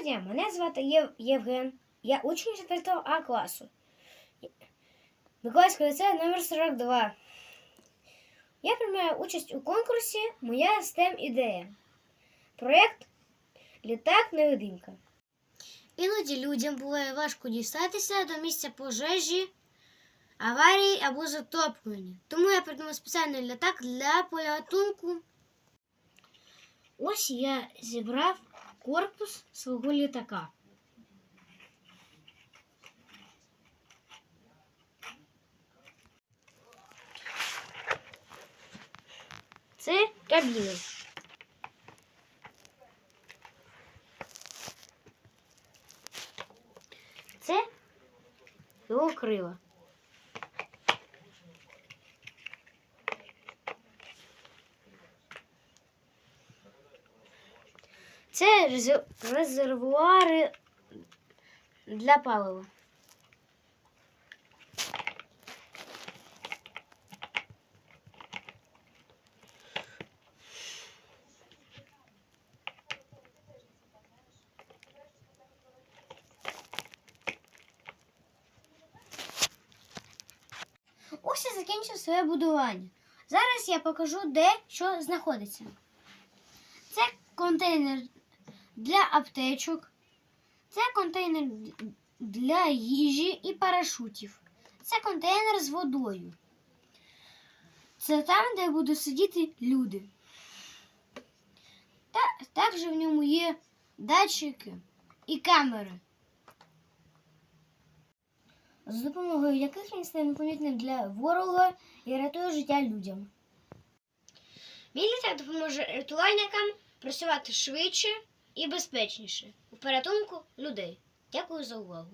Доброго дня, мене звати Єв... Євген. Я учень 4 А класу. Миколаївського ліцею номер 42. Я приймаю участь у конкурсі Моя STEM ідея. Проєкт Літак невидимка. Іноді людям буває важко дістатися до місця пожежі, аварії або затоплення. Тому я придумав спеціальний літак для порятунку. Ось я зібрав корпус свого літака. Це кабіна. Це його крила. Це резер- резервуари для палива. Ось я закінчив своє будування. Зараз я покажу, де що знаходиться. Це контейнер для аптечок. Це контейнер для їжі і парашутів. Це контейнер з водою. Це там, де будуть сидіти люди. Та, також в ньому є датчики і камери. З допомогою яких він стає непомітним для ворога і рятує життя людям. Мій літак допоможе рятувальникам працювати швидше і безпечніше у порятунку людей. Дякую за увагу.